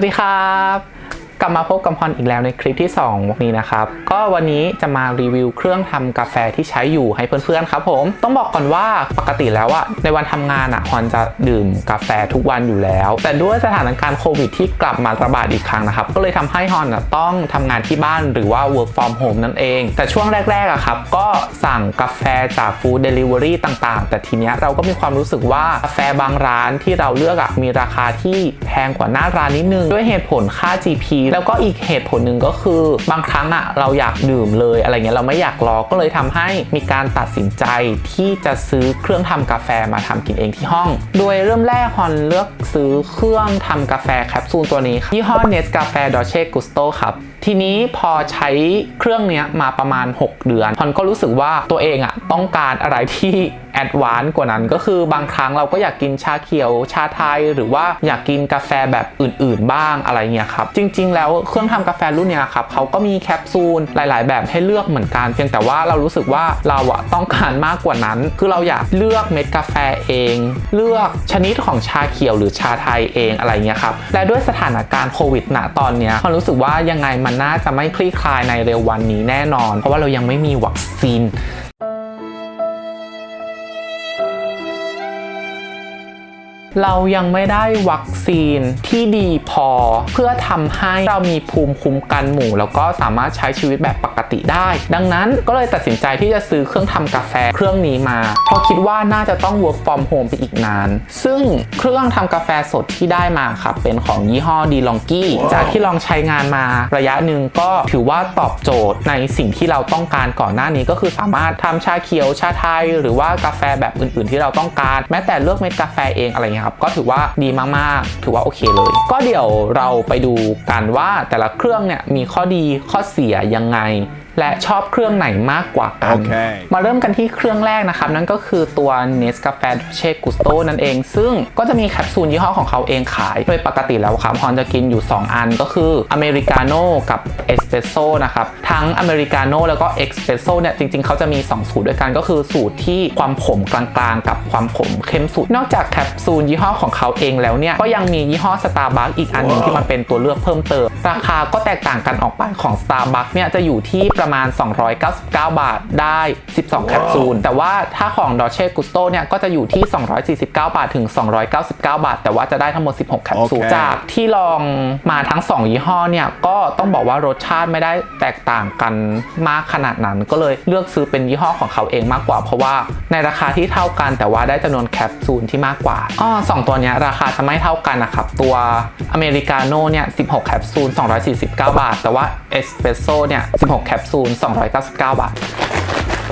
วัสดีครับ กลับมาพบกับพรอีกแล้วในคลิปที่ 2 วันนี้นะครับ ก็วันนี้จะมารีวิวเครื่องทำกาแฟที่ใช้อยู่ให้เพื่อนๆครับผม ต้องบอกก่อนว่าปกติแล้วอะในวันทำงานอะพรจะดื่มกาแฟทุกวันอยู่แล้ว แต่ด้วยสถานการณ์โควิดที่กลับมาระบาดอีกครั้งนะครับ ก็เลยทำให้ฮอนต้องทำงานที่บ้านหรือว่า work from home นั่นเอง แต่ช่วงแรกๆอะครับก็สั่งกาแฟจากฟู้ดเดลิเวอรี่ต่างๆ แต่ทีเนี้ยเราก็มีความรู้สึกว่ากาแฟบางร้านที่เราเลือกอะมีราคาที่แพงกว่าหน้าร้านนิดนึงด้วยเหตุผลค่า GP แล้วก็อีกเหตุผลหนึ่งก็คือบางครั้งอะเราอยากดื่มเลยอะไรเงี้ยเราไม่อยากรอก็เลยทำให้มีการตัดสินใจที่จะซื้อเครื่องทำกาแฟมาทำกินเองที่ห้อง โดยเริ่มแรกฮอนเลือกซื้อเครื่องทำกาแฟแคปซูลตัวนี้ยี่ห้อ Nescafe Dolce Gusto ครับ ทีนี้พอใช้เครื่องเนี้ยมาประมาณ 6 เดือนพอนก็รู้สึกว่าตัวเองอะต้องการอะไรที่แอดวานซ์กว่านั้นก็คือบางครั้งเราก็อยากกินชาเขียวชาไทย หรือว่าอยากกินกาแฟแบบอื่นๆ บ้างอะไรเงี้ยครับ จริง ๆ แล้วเครื่องทำกาแฟรุ่นเนี้ยครับเขาก็มีแคปซูลหลาย ๆ แบบให้เลือกเหมือนกัน เพียงแต่ว่าเรารู้สึกว่าเราอะต้องการมากกว่านั้น คือเราอยากเลือกเม็ดกาแฟเอง เลือกชนิดของชาเขียวหรือชาไทยเองอะไรเงี้ยครับและด้วยสถานการณ์โควิดณตอนเนี้ยพอนรู้สึกว่ายังไงมันน่าจะไม่คลี่คลายในเร็ววันนี้แน่นอน เพราะว่าเรายังไม่มีวัคซีน เรายังไม่ได้วัคซีนที่ดีพอ เพื่อทำให้เรามีภูมิคุ้มกันหมู่ แล้วก็สามารถใช้ชีวิตแบบปกติได้ ดังนั้นก็เลยตัดสินใจที่จะซื้อเครื่องทำกาแฟเครื่องนี้มา เพราะคิดว่าน่าจะต้อง work from home ไปอีกนาน ซึ่งเครื่องทำกาแฟสดที่ได้มาครับ เป็นของยี่ห้อดีลองกี้จากที่ลองใช้งานมาระยะหนึ่งก็ถือว่าตอบโจทย์ในสิ่งที่เราต้องการก่อนหน้านี้ก็คือสามารถทำชาเขียวชาไทย หรือว่ากาแฟแบบอื่น ๆ ที่เราต้องการ แม้แต่เลือกเม็ดกาแฟเองอะไรเงี้ยครับก็ถือว่าดีมากๆ ถือว่าโอเคเลย ก็เดี๋ยวเราไปดูกันว่าแต่ละเครื่องเนี่ยมีข้อดีข้อเสียยังไง และชอบเครื่องไหนมากกว่ากันโอเคมาเริ่มกันที่เครื่องแรกนะครับ นั่นก็คือตัว Nescafe Dolce Gusto นั่นเอง ซึ่งก็จะมีแคปซูลยี่ห้อของเขาเองขาย โดยปกติแล้วครับฮอนจะกินอยู่ 2 อันก็คืออเมริกาโน่กับเอสเปรสโซ่นะครับ ทั้งอเมริกาโน่แล้วก็เอ็กซ์เพรสโซ่เนี่ย จริงๆ เขาจะมี 2 สูตรด้วยกันก็คือสูตรที่ความขมกลางๆ กับความขมเข้มสุด นอกจากแคปซูลยี่ห้อของเขาเองแล้วเนี่ยก็ยังมียี่ห้อ Starbucks อีกอันหนึงที่มันเป็นตัวเลือกเพิ่มเติมราคาก็แตกต่างกันออกไปของ Starbucks เนี่ยจะอยู่ที่ประมาณ 299 บาทได้ 12 แคปซูล แต่ว่าถ้าของ Dolce Gusto เนี่ยก็จะอยู่ที่ 249 บาทถึง 299 บาท แต่ว่าจะได้ทั้งหมด 16 แคปซูลโอเคจากที่ลองมาทั้ง 2 ยี่ห้อเนี่ย ก็ต้องบอกว่ารสชาติไม่ได้แตกต่างกันมากขนาดนั้น ก็เลยเลือกซื้อเป็นยี่ห้อของเขาเองมากกว่า เพราะว่าในราคาที่เท่ากันแต่ว่าได้จำนวนแคปซูลที่มากกว่าอ้อสองตัวเนี้ยราคาจะไม่เท่ากันนะครับ ตัวอเมริกาโน่เนี่ย 16 แคปซูล 249 บาท แต่ว่าเอสเปรสโซ่เนี่ย 16 แคปซูล 299 บาท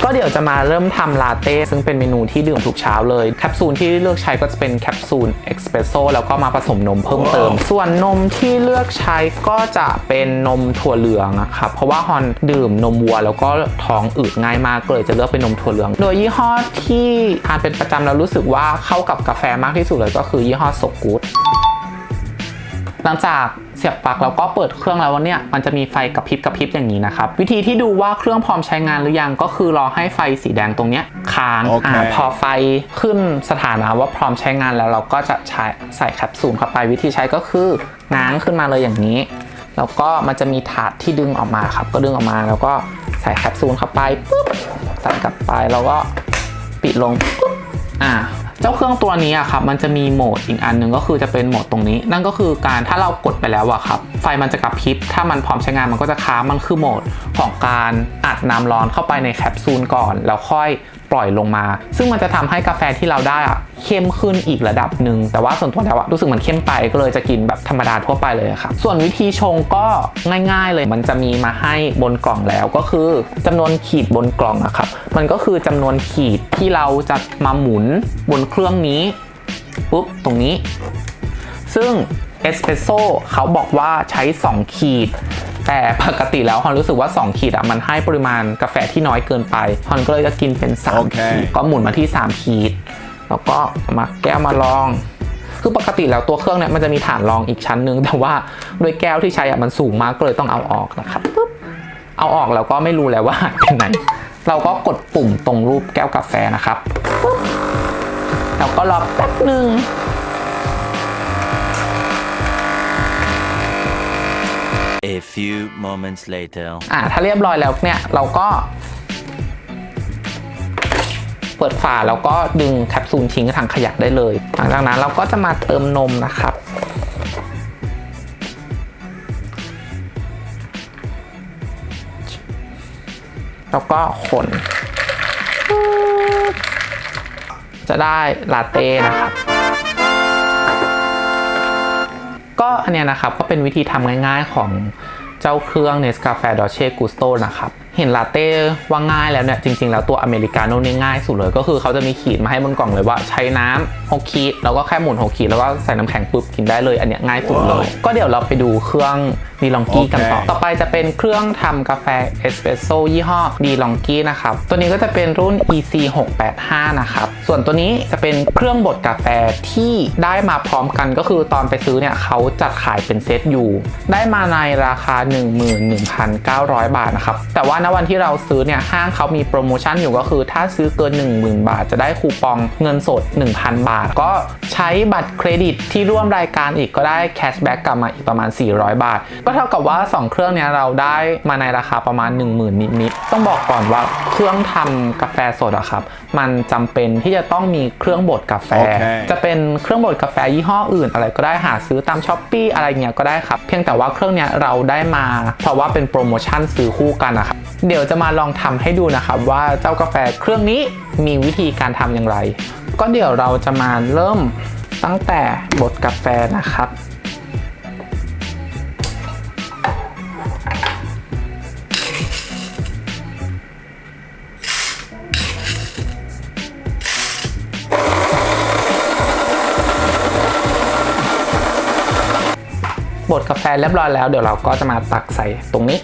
ก็เดี๋ยวจะมาเริ่มทำลาเต้ซึ่งเป็นเมนูที่ดื่มทุกเช้าเลย แคปซูลที่เลือกใช้ก็จะเป็นแคปซูลเอ็กซ์เพรสโซแล้วก็มาผสมนมเพิ่มเติม ส่วนนมที่เลือกใช้ก็จะเป็นนมถั่วเหลืองนะครับเพราะว่าฮอนดื่มนมวัว แล้วก็ท้องอืดง่ายมากก็เลยจะเลือกเป็นนมถั่วเหลือง โดยยี่ห้อที่ทานเป็นประจำแล้วรู้สึกว่าเข้ากับกาแฟมากที่สุดเลยก็คือยี่ห้อโซกูดห ลังจากเสียบปลั๊กแล้วก็เปิดเครื่องแล้วเนี่ยมันจะมีไฟกระพริบกระพริบอย่างนี้นะครับวิธีที่ดูว่าเครื่องพร้อมใช้งานหรือยังก็คือรอให้ไฟสีแดงตรงเนี้ยค้างโอเคอ่าพอไฟขึ้นสถานะว่าพร้อมใช้งานแล้วเราก็จะใช้ใส่แคปซูลเข้าไปวิธีใช้ก็คือง้างขึ้นมาเลยอย่างนี้ แล้วก็มันจะมีถาดที่ดึงออกมาครับ ก็ดึงออกมาแล้วก็ใส่แคปซูลเข้าไปปุ๊บใส่กลับไปแล้วก็ปิดลงปุ๊บอ่า เจ้าเครื่องตัวนี้อะครับมันจะมีโหมดอีกอันหนึ่งก็คือจะเป็นโหมดตรงนี้ นั่นก็คือการถ้าเรากดไปแล้วอะครับไฟมันจะกระพริบถ้ามันพร้อมใช้งานมันก็จะค้างมันคือโหมดของการอัดน้ำร้อนเข้าไปในแคปซูลก่อน แล้วค่อย ปล่อยลงมา ซึ่งมันจะทำให้กาแฟที่เราได้อะเข้มขึ้นอีกระดับหนึ่งแต่ว่าส่วนตัวแล้วอะรู้สึกมันเข้มไปก็เลยจะกินแบบธรรมดาทั่วไปเลยครับส่วนวิธีชงก็ง่ายๆเลยมันจะมีมาให้บนกล่องแล้วก็คือจำนวนขีดบนกล่องอะครับมันก็คือจำนวนขีดที่เราจะมาหมุนบนเครื่องนี้ปุ๊บตรงนี้ ซึ่งเอสเปรสโซ่เขาบอกว่าใช้ 2 ขีด แต่ปกติแล้วฮอนรู้สึกว่า 2 ขีดอะมันให้ปริมาณกาแฟที่น้อยเกินไปฮอนก็เลยจะกินเป็นโอ3เคขีดก็หมุนมาที่ 3 ขีด แล้วก็เอามาแก้วมาลอง คือปกติแล้วตัวเครื่องเนี่ยมันจะมีฐานรองอีกชั้นหนึ่งแต่ว่าด้วยแก้วที่ใช้อะมันสูงมากก็เลยต้องเอาออกนะครับปุ๊บเอาออกแล้วก็ไม่รู้แล้วว่าเป็นไหนเราก็กดปุ่มตรงรูปแก้วกาแฟนะครับปุ๊บแล้วก็รอแป๊บหนึ่ง A few moments later. อ่าถ้าเรียบร้อยแล้วเนี่ยเราก็ เปิดฝาแล้วก็ดึงแคปซูลทิ้งถังขยะได้เลย หลังจากนั้นเราก็จะมาเติมนมนะครับแล้วก็คนจะได้ลาเต้นะครับ ก็อันเนี้ยนะครับก็เป็นวิธีทำง่ายๆของเจ้าเครื่อง Nescafe Dolce Gusto นะครับ เห็นลาเต้ว่าง่ายแล้วเนี่ย จริง ๆ แล้วตัวอเมริกาโน่นี่ง่ายสุดเลยก็คือเขาจะมีขีดมาให้บนกล่องเลยว่าใช้น้ำ6ขีดแล้วก็แค่หมุน6ขีดแล้วก็ใส่น้ำแข็งปุ๊บกินได้เลย อันเนี้ยง่ายสุดเลย ก็เดี๋ยวเราไปดูเครื่องดีลองกี้กันต่อโอเคต่อไปจะเป็นเครื่องทำกาแฟเอสเปรสโซ่ยี่ห้อดีลองกี้นะครับ ตัวนี้ก็จะเป็นรุ่น EC 685นะครับ ส่วนตัวนี้จะเป็นเครื่องบดกาแฟที่ได้มาพร้อมกันก็คือตอนไปซื้อเนี่ยเขาจัดขายเป็นเซตอยู่ ได้มาในราคา 11,900 บาทนะครับ แต่ว่าณวันที่เราซื้อเนี่ยห้างเขามีโปรโมชั่นอยู่ก็คือ ถ้าซื้อเกิน 10,000 บาท จะได้คูปองเงินสด 1,000 บาท ก็ใช้บัตรเครดิตที่ร่วมรายการอีกก็ได้แคชแบ็กกลับมาอีกประมาณ 400 บาท ก็เท่ากับว่า 2 เครื่องเนี้ยเราได้มาในราคาประมาณ 10,000 นิดๆต้องบอกก่อนว่าเครื่องทำกาแฟสดอะครับมันจำเป็นที่จะต้องมีเครื่องบดกาแฟโอเคจะเป็นเครื่องบดกาแฟยี่ห้ออื่น อะไรก็ได้หาซื้อตามช้อปปีอะไรเงี้ยก็ได้ครับเพียงแต่ว่าเครื่องเนี้ยเราได้มา เพราะว่าเป็นโปรโมชั่นซื้อคู่กันนะครับเดี๋ยวจะมาลองทำให้ดูนะครับว่าเจ้ากาแฟเครื่องนี้มีวิธีการทำอย่างไร ก็เดี๋ยวเราจะมาเริ่มตั้งแต่บดกาแฟนะครับ บดกาแฟเรียบร้อยแล้วเดี๋ยวเราก็จะมาตักใส่ตรงนี้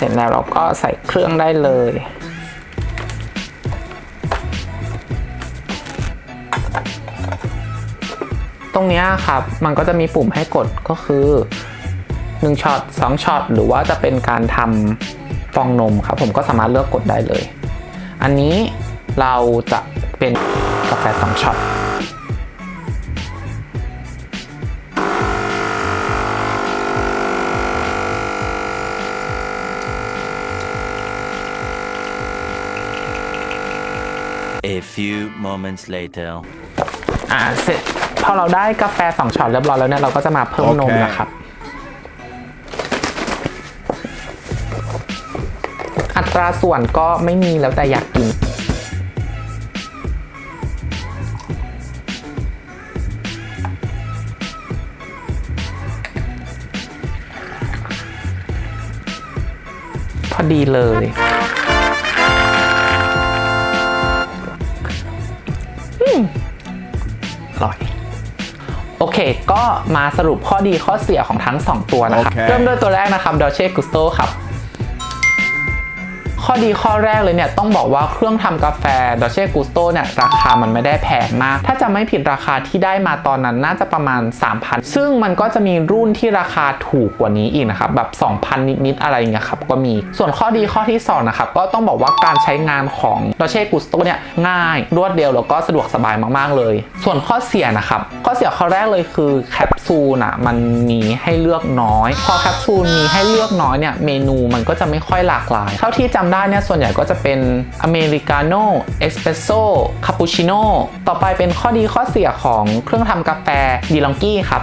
สร็จแล้วเราก็ใส่เครื่องได้เลย ตรงนี้ครับมันก็จะมีปุ่มให้กดก็คือ1ช็อต2ช็อตหรือว่าจะเป็นการทำฟองนมครับ ผมก็สามารถเลือกกดได้เลย อันนี้เราจะเป็นกาแฟ2ช็อต A few moments later. อ่าเสร็จพอเราได้กาแฟสองช็อตเรียบร้อยแล้วเนี่ยเราก็จะมาเพิ่มนมโอเคนะครับ อัตราส่วนก็ไม่มีแล้วแต่อยากกิน พอดีเลย ก็มาสรุปข้อดีข้อเสียของทั้ง 2 ตัวนะครับโอเคเริ่มด้วยตัวแรกนะครับ Dolce Gusto ครับ ข้อดีข้อแรกเลยเนี่ยต้องบอกว่าเครื่องทำกาแฟ Dolce Gusto เนี่ยราคามันไม่ได้แพงมาก ถ้าจะไม่ผิดราคาที่ได้มาตอนนั้นน่าจะประมาณ 3,000 ซึ่งมันก็จะมีรุ่นที่ราคาถูกกว่านี้อีกนะครับแบบ 2,000 นิดๆอะไรเงี้ยครับก็มีส่วนข้อดีข้อที่2นะครับก็ต้องบอกว่าการใช้งานของ Dolce Gusto เนี่ยง่ายรวดเร็วแล้วก็สะดวกสบายมากๆเลย ส่วนข้อเสียนะครับข้อเสียข้อแรกเลยคือแคปซูลน่ะมันมีให้เลือกน้อย พอแคปซูลมีให้เลือกน้อยเนี่ยเมนูมันก็จะไม่ค่อยหลากหลาย เท่าที่จำได้เนี่ยส่วนใหญ่ก็จะเป็นอเมริกาโน่เอสเปรสโซ่คาปูชิโน่ต่อไปเป็นข้อดีข้อเสียของเครื่องทำกาแฟดีลองกี้ครับ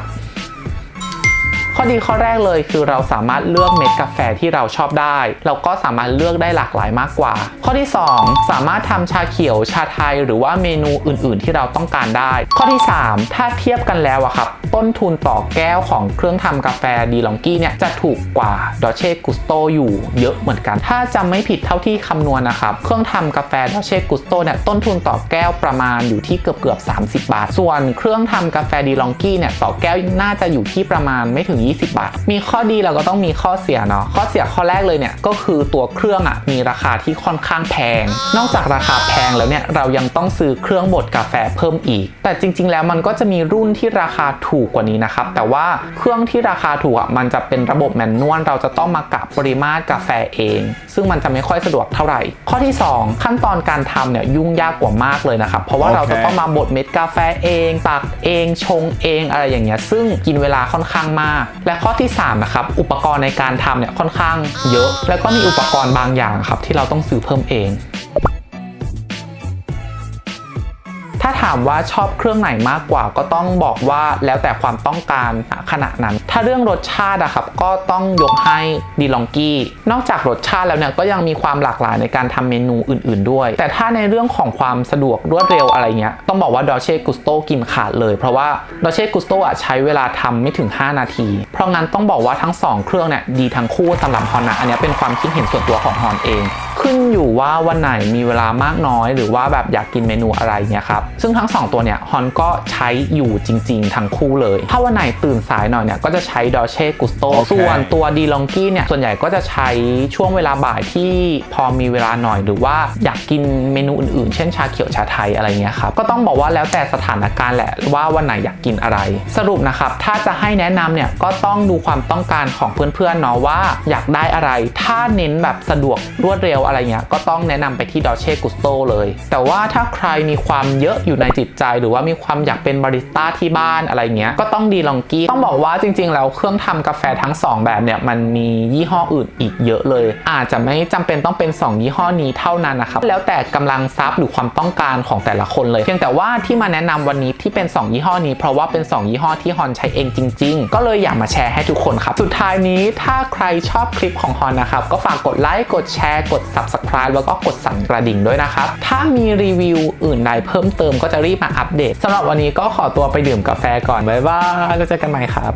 ข้อดีข้อแรกเลยคือเราสามารถเลือกเม็ดกาแฟที่เราชอบได้ เราก็สามารถเลือกได้หลากหลายมากกว่า ข้อที่ 2 สามารถทำชาเขียวชาไทย หรือว่าเมนูอื่น ๆ ที่เราต้องการได้ ข้อที่ 3 ถ้าเทียบกันแล้วอะครับต้นทุนต่อแก้วของเครื่องทำกาแฟดีลองกี้เนี่ยจะถูกกว่าดอเช่กุสโตอยู่เยอะเหมือนกัน ถ้าจำไม่ผิดเท่าที่คำนวณนะครับ เครื่องทำกาแฟดอเช่กุสโตเนี่ยต้นทุนต่อแก้วประมาณอยู่ที่เกือบเกือบ30 บาท ส่วนเครื่องทำกาแฟดีลองกี้เนี่ยต่อแก้วน่าจะอยู่ที่ประมาณไม่ถึง20 บาท มีข้อดีเราก็ต้องมีข้อเสียเนาะข้อเสียข้อแรกเลยเนี่ยก็คือตัวเครื่องอะมีราคาที่ค่อนข้างแพง นอกจากราคาแพงแล้วเนี่ยเรายังต้องซื้อเครื่องบดกาแฟเพิ่มอีก แต่จริง ๆ แล้วมันก็จะมีรุ่นที่ราคาถูกกว่านี้นะครับแต่ว่าเครื่องที่ราคาถูกอะมันจะเป็นระบบแมนนวลเราจะต้องมากะปริมาตรกาแฟเอง ซึ่งมันจะไม่ค่อยสะดวกเท่าไหร่ ข้อที่ 2 ขั้นตอนการทำเนี่ยยุ่งยากกว่ามากเลยนะครับเพราะว่าเคเราจะต้องมาบดเม็ดกาแฟเองตักเองชงเองอะไรอย่างเงี้ยซึ่งกินเวลาค่อนข้างมากและข้อที่3นะครับอุปกรณ์ในการทำเนี่ยค่อนข้างเยอะ แล้วก็มีอุปกรณ์บางอย่างครับที่เราต้องซื้อเพิ่มเอง ถ้าถามว่าชอบเครื่องไหนมากกว่าก็ต้องบอกว่าแล้วแต่ความต้องการขณะนั้น ถ้าเรื่องรสชาติอะครับก็ต้องยกให้ดีลองกี้ นอกจากรสชาติแล้วเนี่ยก็ยังมีความหลากหลายในการทำเมนูอื่น ๆด้วย แต่ถ้าในเรื่องของความสะดวกรวดเร็วอะไรเงี้ยต้องบอกว่าดอเช่กุสโตกินขาดเลย เพราะว่าดอเช่กุสโตอะใช้เวลาทำไม่ถึง 5 นาที เพราะงั้นต้องบอกว่าทั้ง 2 เครื่องเนี่ยดีทั้งคู่สำหรับฮอนนะอันนี้เป็นความคิดเห็นส่วนตัวของฮอนเอง ขึ้นอยู่ว่าวันไหนมีเวลามากน้อย หรือว่าแบบอยากกินเมนูอะไรเนี่ยครับซึ่งทั้ง 2 ตัวเนี่ยฮอนก็ใช้อยู่จริง ๆ ทั้งคู่เลย ถ้าวันไหนตื่นสายหน่อยเนี่ยก็จะใช้ดอเช่กุสโตโอเคส่วนตัวดีลองกี้เนี่ยส่วนใหญ่ก็จะใช้ช่วงเวลาบ่ายที่พอมีเวลาหน่อยหรือว่าอยากกินเมนูอื่นๆ เช่นชาเขียวชาไทยอะไรเงี้ยครับก็ต้องบอกว่าแล้วแต่สถานการณ์แหละว่าวันไหนอยากกินอะไร สรุปนะครับถ้าจะให้แนะนำเนี่ยก็ต้องดูความต้องการของเพื่อนๆเนาะว่าอยากได้อะไร ถ้าเน้นแบบสะดวกรวดเร็วอะไรเงี้ยก็ต้องแนะนำไปที่ดอเช่กุสโตเลย แต่ว่าถ้าใครมีความเยอะอยู่ในจิตใจ หรือว่ามีความอยากเป็นบาริสต้าที่บ้านอะไรเงี้ยก็ต้องดีลองกี้ต้องบอกว่าจริงๆแล้วเครื่องทำกาแฟทั้งสองแบบเนี่ยมันมียี่ห้ออื่นอีกเยอะเลย อาจจะไม่จำเป็นต้องเป็น 2 ยี่ห้อนี้เท่านั้นนะครับแล้วแต่กำลังทรัพย์หรือความต้องการของแต่ละคนเลย เพียงแต่ว่าที่มาแนะนำวันนี้ที่เป็น 2 ยี่ห้อนี้ เพราะว่าเป็น 2 ยี่ห้อที่ฮอนใช้เองจริง ๆ ก็เลยอยากมาแชร์ให้ทุกคนครับสุดท้ายนี้ถ้าใครชอบคลิปของฮอนนะครับก็ฝากกดไลค์กดแชร์กด subscribe แล้วก็กดสั่นกระดิ่งด้วยนะครับ ถ้ามีรีวิวอื่นใดเพิ่มเติมก็จะรีบมาอัปเดตสำหรับวันนี้ก็ขอตัวไปดื่มกาแฟก่อนบ๊ายบายแล้วเจอกันใหม่ครับ